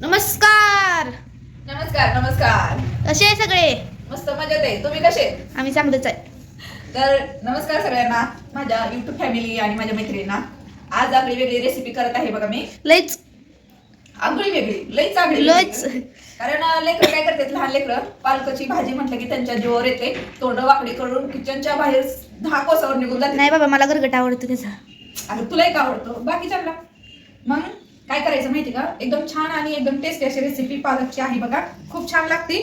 नमस्कार. नमस्कार नमस्कार. कसे आहे सगळे? मस्त मजेत आहे. तुम्ही कसे आम्ही चांगलेच आहे. तर नमस्कार सगळ्यांना माझ्या युट्यूब फॅमिली आणि माझ्या मैत्रिणींना. आज आपली वेगळी रेसिपी करत आहे बघा मी. लईच आगळी वेगळी लई चांगली लईच. कारण लेकर काय करतात लहान लेकर पालकाची भाजी म्हटलं की त्यांच्या जीवावर येते तोंड वाकडी करून किचनच्या बाहेर दहा कोसावर निघून जाते. नाही बाबा मला गरगट आवडतो त्याचा. अगं तुला एक आवडतो? बाकीच्यांना मग? काय करायचं माहिती का? एकदम छान आणि एकदम टेस्टी अशी रेसिपी पालकची आहे बघा. खूप छान लागते.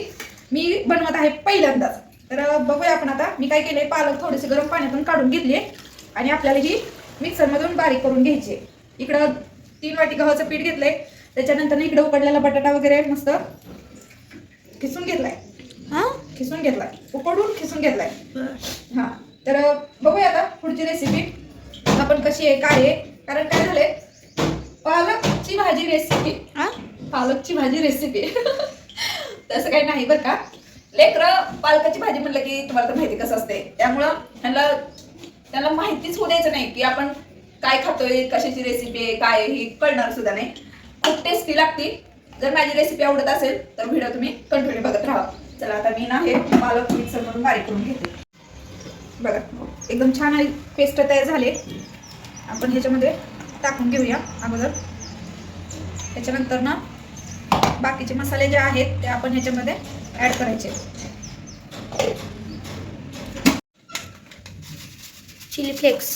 मी बनवत आहे पहिल्यांदाच. तर बघूया आपण आता. मी काय केलंय? पालक थोडेसे गरम पाण्यातून काढून घेतले आणि आपल्याला ही मिक्सरमधून बारीक करून घ्यायची. इकडं तीन वाटी गव्हाचं पीठ घेतलंय. त्याच्यानंतर इकडं उकडलेला बटाटा वगैरे मस्त खिसून घेतलाय. हा? खिसून घेतलाय. उकडून खिसून घेतलाय. हा. तर बघूया आता पुढची रेसिपी आपण कशी आहे काय आहे. कारण काय झालंय? पालकची भाजी रेसिपी हा? पालकची भाजी रेसिपी तसं काही नाही बरं का. लेकरं पालकाची भाजी म्हणलं की तुम्हाला तर माहिती कसं असते. त्यामुळं त्यांना त्यांना माहितीच होऊ द्यायचं नाही की आपण काय खातोय कशाची रेसिपी आहे काय हे कळणार सुद्धा नाही. खूप टेस्टी लागते जर माझी रेसिपी आवडत असेल तर व्हिडिओ तुम्ही कंटिन्यू बघत राहा. चला आता मी ना हे पालक मिक्सर मधून बारीक करून घेते. बघा एकदम छान पेस्ट तयार झाले. आपण ह्याच्यामध्ये टाकून घेऊया अगोदर. त्याच्यानंतर ना बाकीचे मसाले जे आहेत ते आपण ह्याच्यामध्ये ऍड करायचे. चिली फ्लेक्स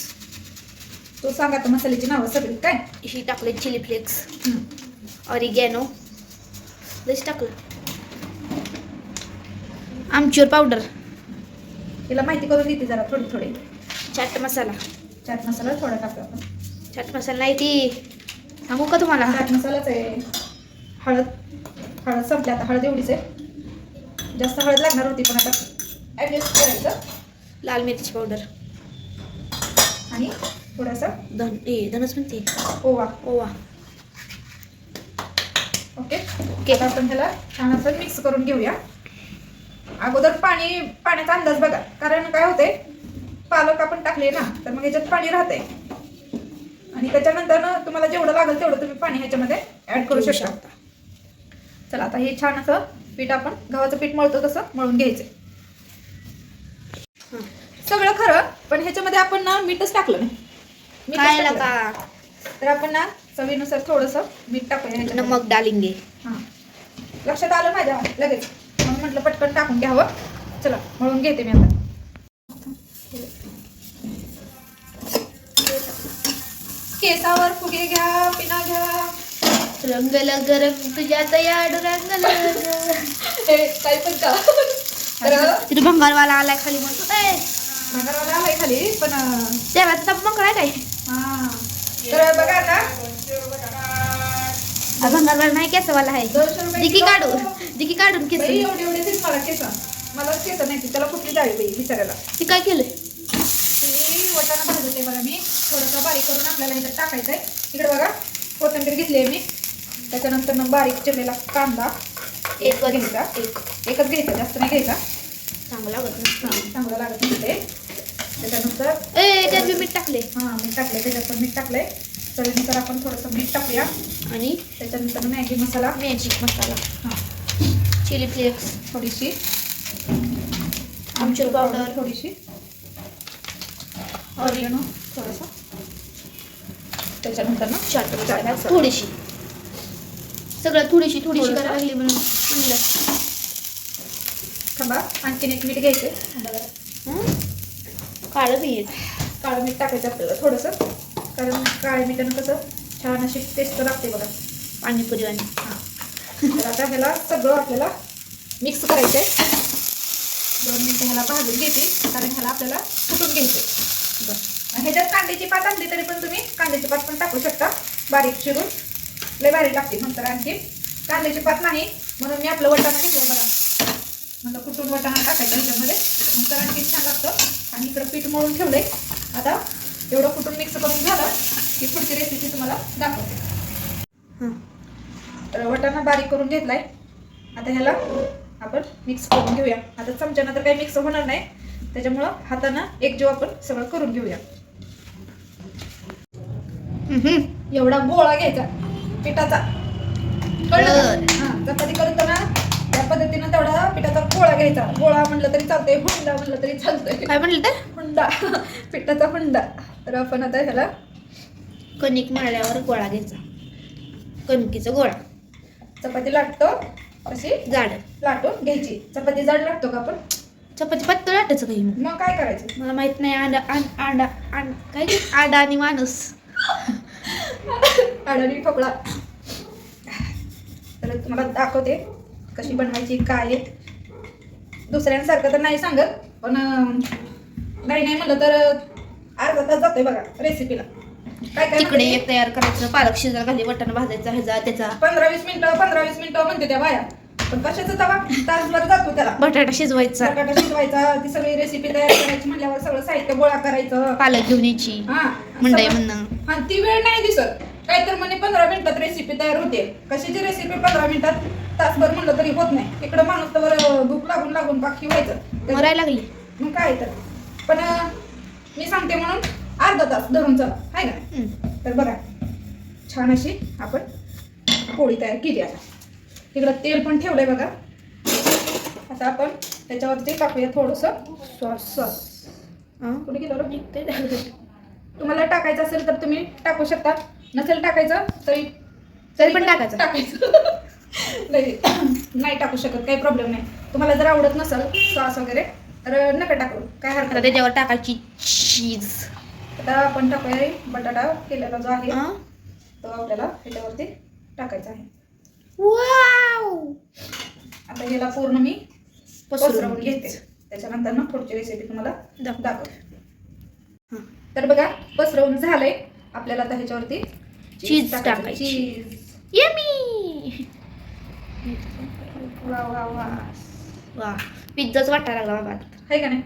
तू सांग आता मसाल्याची नावं सगळी काय? ही टाकले चिली फ्लेक्स. ऑरिगॅनो लईच टाकलं. आमचूर पावडर तिला माहिती करून देते जरा थोडी थोडी. चाट मसाला चाट मसाला थोडा टाकला आपण. चाट मसाला नाही ती. सांगू का तुम्हाला? चाट मसालाच आहे. हळद हळद संपली आता. हळद एवढीच आहे. जास्त हळद लागणार होती पण आता ॲडजस्ट करायचं. लाल मिरची पावडर. आणि थोडासा धन ए धनच म्हणते. ओवा. ओवा. ओके. ओके. आता आपण त्याला छान असं मिक्स करून घेऊया. अगोदर पाणी पाण्याचा अंदाज बघा. कारण काय होते पालक आपण टाकले ना तर मग ह्याच्यात पाणी राहते आणि त्याच्यानंतर ना तुम्हाला जेवढं लागेल तेवढं तुम्ही पाणी ह्याच्यामध्ये ऍड करू शकता. चला आता हे छान असं पीठ आपण गव्हाचं पीठ मळतो तसं मळून घ्यायचं. सगळं खरं पण ह्याच्यामध्ये आपण ना मीठच टाकलं नाही. तर आपण ना चवीनुसार थोडंसं मीठ टाकूया. नमक डालिंगे हा. लक्षात आलं माझ्या? लगेच. मग म्हटलं पटकन टाकून घ्यावं. चला मळून घेते मी आता. केसावर फुगे घ्या पिना घ्या. रंगल गरम तुझ्या तयार रंगल हे काही पण का तर तिथे भंगारवाला आलाय खाली म्हणतो ए! भंगारवाला आलाय खाली पण तर मग काय काय? हा. तर बघा आता. भंगारवाला नाही केसवाला आहे. रुपये दिकी किलो. काढून केस एवढे एवढे दिसत मला केस. मला केस नाही त्याला कुठली जाळी बाई बिचारायला ती काय केलंय? ती वटाणा भाजते बघा मी. थोडंसं बारीक करून आपल्याला ह्याच्यात टाकायचं आहे. इकडे बघा कोथिंबीर घेतली आहे मी. त्याच्यानंतर मग बारीक चिरलेला कांदा एक घ्यायचा. एक एकच घ्यायचा जास्त नाही घ्यायचा. चांगलं लागत हां चांगलं लागत नाही ते. त्याच्यानंतर ए त्यात मीठ टाकले हां मीठ टाकले त्याच्यात पण मीठ टाकलंय. चवीनुसार आपण थोडंसं मीठ टाकूया. आणि त्याच्यानंतर मॅगी मसाला. मॅजिक मसाला. हां. Chilli flakes. थोडीशी. आमचूर पावडर. थोडीशी. ऑरिगॅनो. थोडंसं. त्याच्यानंतर ना चाट मसाला. थोडीशी. सगळं थोडीशी थोडीशी. करायला लागली म्हणून. म्हणलं थांबा आणखीन एक मीठ घ्यायचं? काळं बी काळं मीठ टाकायचं आपल्याला थोडंसं. कारण काळ्या मिठानं कसं छान अशी टेस्ट लागते बघा. पाणीपुरी आणि हां. तर आता ह्याला सगळं आपल्याला मिक्स करायचं आहे दोन मिनटं ह्याला भाजून घेते कारण ह्याला आपल्याला फुटून घ्यायचं बरं. ह्याच्यात कांद्याची पात आणली तरी पण तुम्ही कांद्याची पात पण टाकू शकता. बारीक चिरून. लय बारीक लागते नंतर आणखी. कांद्याची पात नाही. म्हणून मी आपलं वटाणा घेतलं बघा. म्हणलं कुठून वटाणा टाकायचा ह्याच्यामध्ये. नंतर आणखी छान लागतं. आणि इकडं पीठ मळून ठेवलंय. आता एवढं कुठून मिक्स करून झालं की पुढची रेसिपी तुम्हाला दाखवते. तर वटाणा बारीक करून घेतलाय. आता ह्याला आपण मिक्स करून घेऊया. आता चमच्यानं तर काही मिक्स होणार नाही. त्याच्यामुळं हातानं एक जीव आपण सगळं करून घेऊया. एवढा गोळा घ्यायचा. पिठाचा. कळलं चपाती करताना त्या पद्धतीनं तेवढा पिठाचा गोळा घ्यायचा. गोळा म्हणलं तरी चालतंय हुंडा म्हणलं तरी चालतंय. काय म्हणलं ते? हुंडा. पिठाचा हुंडा. तर आपण आता ह्याला कणिक मळल्यावर गोळा घ्यायचा. कणकीचा गोळा. चपाती लाटतो अशी जाड. लाटून घ्यायची. चपाती जाड लाटतो का आपण? चपाती पातळ लाटायचं काही मग? मग काय करायचं? मला माहीत नाही अंडा आं- अंडा आं- काय? आडा आणि माणूस. अडाणी ठोकळा तर तुम्हाला दाखवते कशी बनवायची काय आहे दुसऱ्यांसारखं तर नाही सांगत पण नाही नाही म्हणलं तर अर्धा तास जातोय बघा रेसिपीला काय काय तिकडे? एक तयार करायचं पालक शिजायला घाली वाटाणा भाजायचा ह्याचा त्याचा. पंधरा वीस मिनिटं पंधरा वीस मिनिटं म्हणते त्या बाया. पण कशाचं तवा? तासभर जातो त्याला. बटाटा शिजवायचा. बटाटा शिजवायचा ती सगळी रेसिपी तयार करायची म्हणल्यावर सगळं साहित्य गोळा करायचं. पालक घेऊन यायची. हा मंडई सगळं- म्हणणं. हा ती वेळ नाही दिसत. काय तर म्हणे पंधरा मिनिटात रेसिपी तयार होते. कशाची रेसिपी पंधरा मिनिटात? तासभर म्हणलं तरी होत नाही. इकडं माणूस तर भूक लागून लागून बाकी व्हायचं. मरायला लागली. मग काय तर. पण मी सांगते म्हणून अर्धा तास धरून चला. हाय ना. तर बघा. छान अशी आपण पोळी तयार केली आता. तिकडं तेल पण ठेवलंय बघा. आता आपण त्याच्यावरती टाकूया थोडंसं सॉस. सॉस हा? कुठे गेलं. तुम्हाला टाकायचं असेल तर तुम्ही टाकू शकता. नसेल टाकायचं तरी तरी पण टाकायचं. टाकायचं नाही नाही टाकू शकत काही प्रॉब्लेम नाही तुम्हाला जर आवडत नसेल सॉस वगैरे तर नका टाकू काय हरकत. त्याच्यावर टाकायची चीज आता आपण टाकूया बटाटा केलेला जो आहे? तो आपल्याला त्याच्यावरती टाकायचा आहे वाव आता ह्याला पूर्ण मी पसरवून घेते त्याच्यानंतर ना पुढची रेसिपी तुम्हाला दाखव. दाखवते हं. तर बघा पसरवून झालंय आपल्याला आता ह्याच्यावरती चीज टाकायचं. यमी वा वा वा वा. पिझ्झाच वाटायला लागला बाबा. आहे का नाही?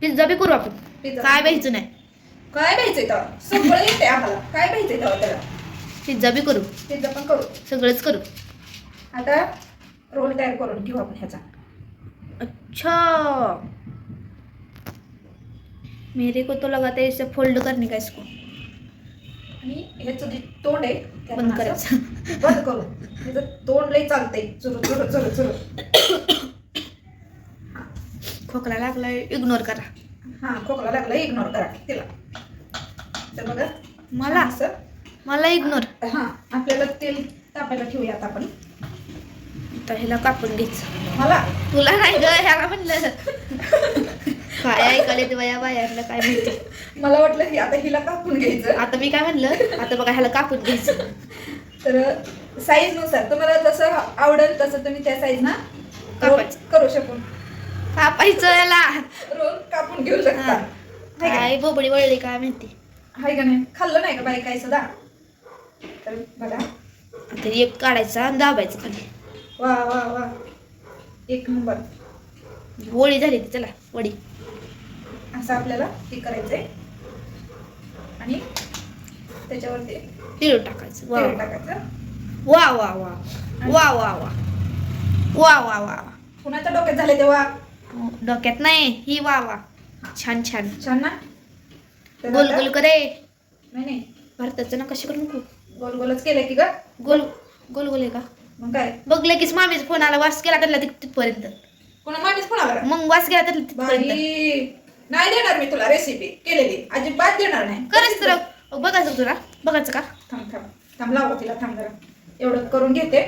पिझ्झा बी करू आपण. पिझ्झा काय पाहिजे नाही. काय पाहिजे तेव्हा सगळं येते आम्हाला. काय पाहिजे तेव्हा त्याला? पिझ्झा बी करू. पिझ्झा पण करू. सगळंच करू. आता रोल तयार करून घेऊ आपण ह्याचा. अच्छा. मेरे को तो लगाता है इसे फोल्ड करने का इसको. आणि ह्याचं जे तोंड आहे त्याला बंद करायचं. बंद करू. ह्याचं तोंड लई चालतंय चुरू चुरू चुरू चुरू. खोकला लागलाय इग्नोर करा. हा खोकला लागला इग्नोर करा तिला. तर बघा मला? असं. मला इग्नोर हा आपल्याला तेल तापायला ठेवूयात आपण. तर ह्याला कापून घ्यायचं. मला? तुला नाही ग ह्याला म्हणलं. काय ऐकायला ते बाया बायांना काय माहिती? मला वाटलं की आता हिला कापून घ्यायचं. आता मी काय म्हणलं? आता बघा ह्याला कापून घ्यायचं. तर साईजनुसार तुम्हाला जसं आवडेल तसं तुम्ही त्या साईज ना कापायचं. करू शकून. कापायचं याला. रोल कापून घेऊ शकता. हा. हाय का? काय बोबडी वळली काय माहिती हाय का नाही? खाल्लं नाही का बाई काय सुद्धा? तर बघा. आता एक काढायचा आणि दाबायचं खाली. वा वा वा. एक नंबर. वळी झाली ती चला वडी. असं आपल्याला हे करायचंय. आणि त्याच्यावरती हिरो टाकायचं. वा तेल टाकायचं. वा वा वा वा वा वा वा वा वा कुणाच्या डोक्यात झाले तेव्हा? डोक्यात नाही. ही वा वा छान छान. छान ना? गोल गोल करे नाही नाही. भारताचं ना कशी करू नको. गोल गोलच केलं की ग? गोल गोल गोल आहे का? मग काय? बघ लगेच मामीचा फोन आला. वास केला त्याला तिथ- तिथपर्यंत. कोणा माणूस कोणाला मग वास गेला त्याला तिथपर्यंत. नाही देणार मी तुला रेसिपी केलेली. अजिबात देणार नाही. खरंच तर. अहो, बघायचं तुला बघायचं का? थांब थांब. थांब लावा तिला थांब जरा. एवढं करून घेते.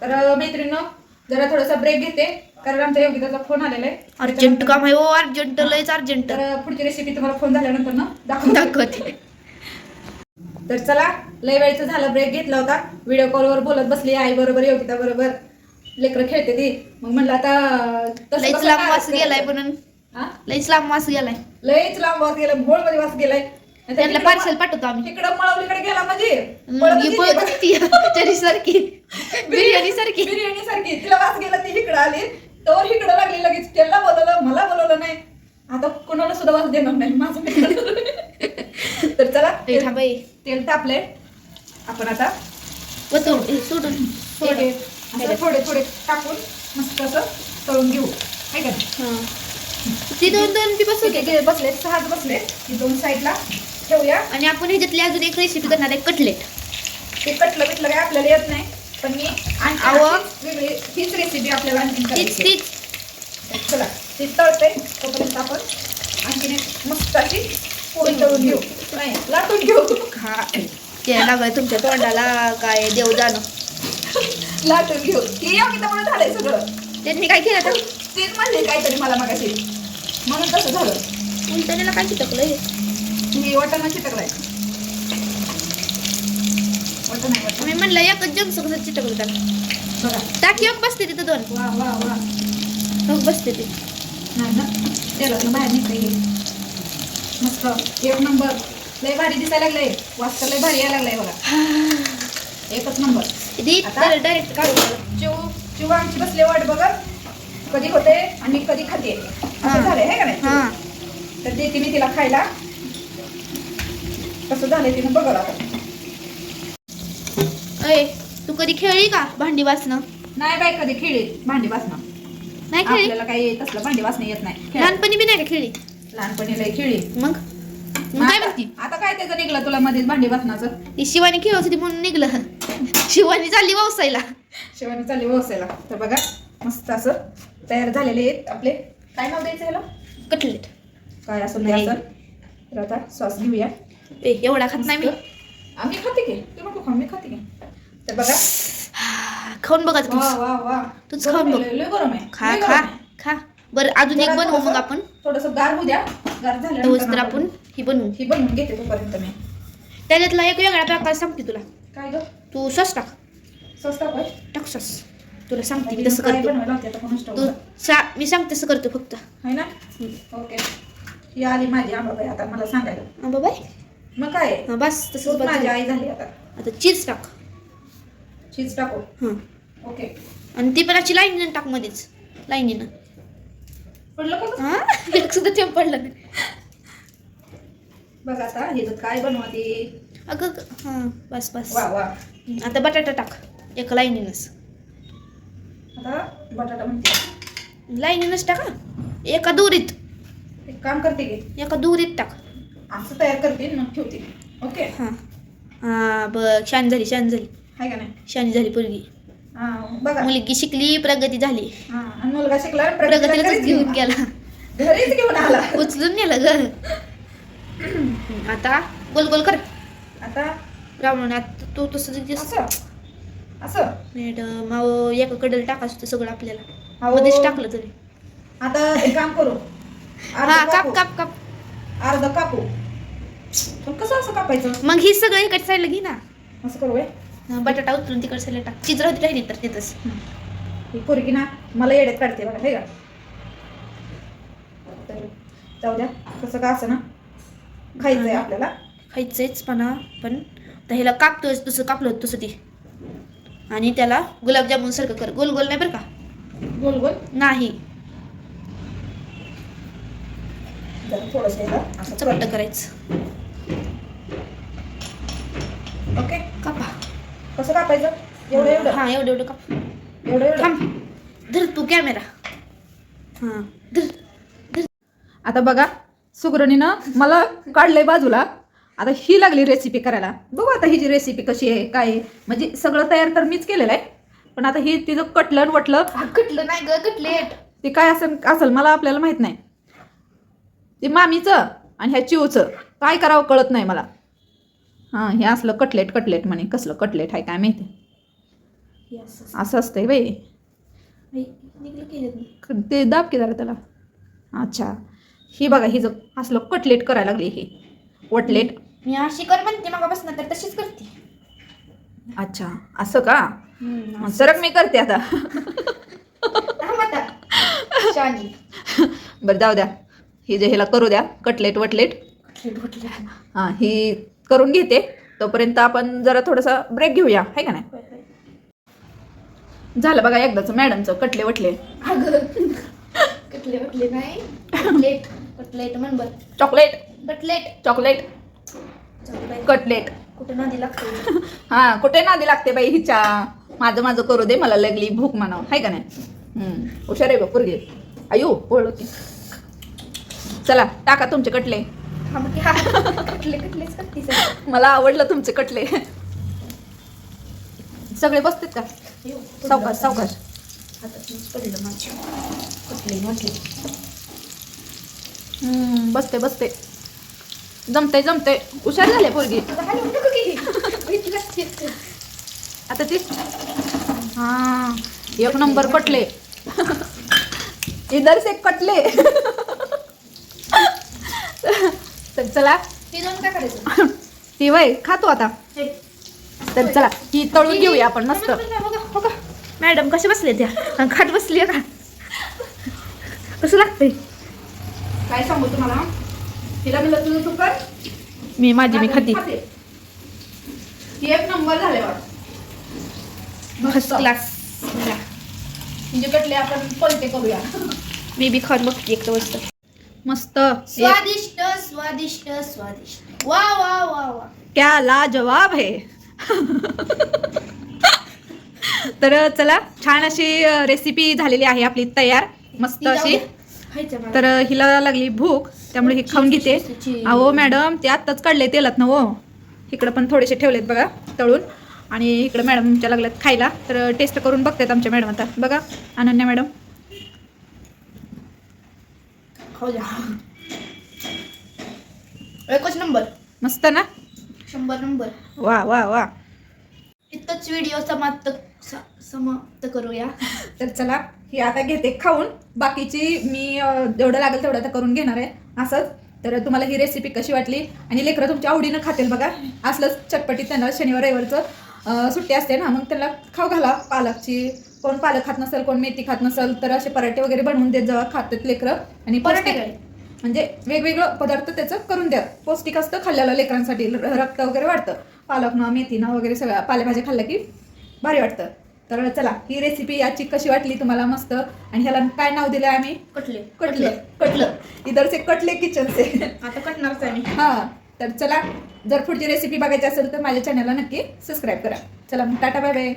तर मैत्रिणी जरा थोडासा ब्रेक घेते. कारण आमच्या योगिताचा फोन आलेला आहे. अर्जंट काम आहे हो अर्जंट लयच अर्जंट तर पुढची रेसिपी तुम्हाला फोन झाल्यानंतर ना दाखवून दाखवते. तर चला लय वेळचं झालं ब्रेक घेतला होता. व्हिडिओ कॉलवर बोलत बसली आई बरोबर योगिता बरोबर. लेकरं खेळते ती. मग म्हणलं आता तसं लयच कसं लांब वास गेलाय करायचं? हा? लयच लांब वास गेलाय. लयच लांब वास गेला भोळमध्ये वास गेलाय. त्यांना पार्सल पाठवतो आम्ही. तिकडं मळवलीकडे गेला म्हणजे पळतच सारखी. बिर्याणी सारखी. बिर्याणी सारखी. तिला वास गेला ती इकडं आली. तर इकडं लागली लगेच. त्याला बोलवलं मला बोलवलं नाही. आता कोणाला सुद्धा वास देणार नाही. माझं. तर चला. तेल तापले आपण आता सोडून. थोडे थोडे थोडे टाकून मस्त असं तळून घेऊ. हाय का. ती दोन दोन ती बसू जे बसले. सहाच बसले. ही दोन साईडला ठेवूया. आणि आपण ह्याच्यातली अजून एक रेसिपी करणार आहे कटलेट ते कटलं बिटलं काय आपल्याला येत नाही पण मी आणखी वेगळी हीच रेसिपी आपल्याला तीच. तीच. चला ती तळते. तोपर्यंत आपण आणखीन एक मस्त अशी पोळी तळून घेऊ. नाही लाटून घेऊ. हा ते लागलं तुमच्या तोंडाला काय देव जाणं. लाटून घेऊ. योगितामुळे झालंय सगळं. त्यांनी काय केलं तर? तीच म्हणली काहीतरी मला मगाशी. म्हणून तसं झालं. उलटण्याला काय चिटकलं मी वाटाणा चिटकलाय. वाटण नाही वाटण. मी म्हणलं एकच जग कसं चिटकलं त्याला बघा. टाकी एक बसते तिथं दोन. वा वा वा. मग बसते ते. नाही ना? तेलातनं बाहेर निघते हे. मस्त. एक नंबर. लय भारी दिसायला लागलंय. वाजता लय भारी यायला लागलाय बघा. एकच नंबर? डायरेक्ट टाक. चिव चिव आमची बसले वाट बघत. कधी होते आणि कधी खाते. असं झालंय हे का नाही? तर देते मी तिला खायला कसं झालंय तिनं बघा आता. अय तू कधी खेळली का भांडी वाचणं नाही बाई कधी खेळी भांडी वासणं. नाही खेळली? आपल्याला काही तसलं भांडी वासणं येत नाही. खेळ. लहानपणी बी नाही का खेळली? लहानपणी लय खेळी मग? मग काय म्हणती? आता काय त्याचं निघलं तुला मध्येच भांडी वासनाचं ती शिवानी खेळत होती म्हणून निघलं. शिवानी चालली व्यवसायला शिवानी चालली व्यवसायाला तर बघा. मस्त असं तयार झालेले आहेत आपले. काय नाव द्यायचं ह्याला? कटलेट. काय असं ते नाही. असं. तर आता सॉस घेऊया. ए एवढा खात नाही मी. आम्ही खाते की? तू नको खा मी खाते की? तर बघा. खाऊन बघा तू वा वा वा. तूच खाऊन बघ. लय- गरम आहे खा लय खा आहे. खा. बरं अजून एक जरा बनवू मग थोडंसं- आपण. थोडंसं गार होऊ द्या. गार झाल्यानंतर तर आपण. ही बनवू. ही बनवून घेते तोपर्यंत मी. त्याच्यातला एक वेगळा प्रकार सांगते तुला. काय ग? तू सॉस टाक. सॉस टाकूय? टाक सॉस. तुला सांगते मी तसं करतो. तू. सा मी सांगते तसं करतो फक्त. है ना? ओके. ही आली माझी आंबाबाई आता मला सांगायला. बाबाय मग काय? आहे? हा बस तसंच बस माझी. आई झाली आता. आता चीज टाक. चीज टाकू? हां. ओके. आणि ती पण अशी लाईनीनं टाक मध्येच. लाईनीनं. पडलं का हा? एक सुद्धा थेंब पडलं नाही. बघ आता हे काय बनवते अगं हां बस बस. वा वा. आता बटाटा टाक. एका लाईनीनंच. आता बटाटा म्हणते. लाईनीनंच टाका. एका दुरीत. एक काम करते की एका दुरीत टाक. असं तयार करते मग ठेवते. ओके? हां. हां बघ छान झाली छान झाली. हाय का नाही? छान झाली पोरगी. बघा. मुलगी शिकली प्रगती झाली. हा मुलगा शिकला प्रगतीला घेऊन गेला. घरीच घेऊन आला. उचलून नेलं ग. आता गोल गोल कर. आता? रावण आता तो तसं असं? मॅडम अहो एका कडल टाकायचं होतं सगळं आपल्याला. अहो. मध्येच टाकलं तरी. आता एक काम करू. हा अर्ध काप कापू. काप काप. अर्ध कापू. पण कसं असं कापायचं? मग ही सगळं इकडच्या साईडला घे ना. असं करू व्हय? हा, बटाटा उचलून तिकडच्या साईडला टाक. चित्र होती राहिली तर तिथंच. ही पोरगी ना मला येड्यात काढते बघा हे का तर जाऊ द्या कसं का असं ना. खायचंय आपल्याला. खायचंच पण पण आता ह्याला कापतोय तसं कापलं होतं तसं ती. आणि त्याला गुलाबजामुन सारखं कर. गोल गोल नाही बरं का? गोल गोल? नाही. चपट कर. करायचं. ओके. कापा. कसं कापायचं? एवढं एवढं? हा एवढं एवढं काप. एवढं एवढं? थांब. धर तू कॅमेरा. हा धर धर. आता बघा सुगरणीनं मला काढलंय बाजूला. आता ही लागली रेसिपी करायला. बघू आता ही जी रेसिपी कशी आहे काय आहे. म्हणजे सगळं तयार तर मीच केलेलं आहे पण आता ही तिचं कटलं वटलं. कटलं नाही ग कटलेट ते काय असेल असेल मला आपल्याला माहीत नाही. ते मामीचं आणि ह्या चिवचं काय करावं कळत नाही मला. हां हे असलं कटलेट कटलेट म्हणे. कसलं कटलेट आहे काय माहिती. असं असतंय बाई. ते दाब की जरा त्याला. अच्छा. ही बघा ही जर असलं कटलेट करायला लागली ही. वटलेट. मी अशी कर म्हणते मगापासून तर तशीच करते. अच्छा असं का? सरक मी करते आता. बरं जाऊ द्या. ही जे ह्याला करू द्या कटलेट वटलेट. हां ही करून घेते. तोपर्यंत आपण जरा थोडासा ब्रेक घेऊया आहे का नाही. झालं बघा एकदाच मॅडमचं कटले वटले. अगं कटले कटले नाही. Chocolate cutlet chocolate. Chocolate. Cutlet. कुठे नादी लागते? हां कुठे नादी लागते बाई हिच्या? माझं माझं करू दे मला लागली भूक म्हणावं. आहे का नाही? हम्म, हुशार आहे बा पोरगी. अयो पोळलं की. चला टाका तुमचे कटले. कटले कटलेच आहे. मला आवडलं तुमचे कटले. सगळे बसतात का? सावकाश सावकाश कटले बसते बसते. जमते जमते हुशार झाले पोरगी. आता ती हा. एक नंबर कटले. इधर से कटले. तर चला. हे ती वय खातो आता. तर चला ही तळून घेऊया आपण मस्त. बघा, बघा. मॅडम कसे बसले त्या? खाट बसली का? कसं लागतंय? काय सांगू तुम्हाला? तिला म्हणलं तुझं तू कर. मी माझी मी खाती. एक नंबर झाले फर्स्ट क्लास म्हणजे कटले आपण पलटे करूया. मी बी खात बघते एक तर मस्त मस्त. स्वादिष्ट स्वादिष्ट स्वादिष्ट. वा वा वा वा. क्या लाजवाब है तर चला छान अशी रेसिपी झालेली आहे आपली तयार. मस्त अशी. तर हिला लागली भूक त्यामुळे ही खाऊन घेते. अहो मॅडम ते आत्ताच काढले तेलात ना हो इकडं पण थोडेसे ठेवलेत बघा तळून. आणि इकडं मॅडमच्या लागल्यात खायला. तर टेस्ट करून बघतात आमच्या मॅडम आता. बघा अनन्या मॅडम. एकच नंबर. मस्त ना? शंभर नंबर. वा वा वा. इतकंच व्हिडिओ समाप्त समाप्त करूया. तर चला. ही आता घेते खाऊन. बाकीची मी जेवढं लागेल तेवढं आता करून घेणार आहे असंच. तर तुम्हाला ही रेसिपी कशी वाटली? आणि लेकरं तुमच्या आवडीनं खातील बघा. असलंच चटपटीत त्यांना शनिवार रविवारचं सुट्टी असते ना मग त्यांना खाऊ घाला. पालकची कोण पालक खात नसेल कोण मेथी खात नसेल तर असे पराठे वगैरे बनवून देत जावा खातात लेकरं. आणि पराठे? म्हणजे वेगवेगळं पदार्थ त्याचं करून द्या. पौष्टिक असतं खाल्ल्याला लेकरांसाठी र- रक्त वगैरे वाढतं. पालकनं मेथीनं वगैरे सगळ्या पालेभाज्या खाल्ल्या की भारी वाटतं. तर चला ही रेसिपी याची कशी वाटली तुम्हाला मस्त? आणि ह्याला काय नाव दिलं आम्ही? कटले. कटले. कटलं. इधरचे कटले किचनचे आता कटणारच आहे मी. हा. तर चला जर पुढची रेसिपी बघायची असेल तर माझ्या चॅनलला नक्की सबस्क्राईब करा. चला मग टाटा बाय बाय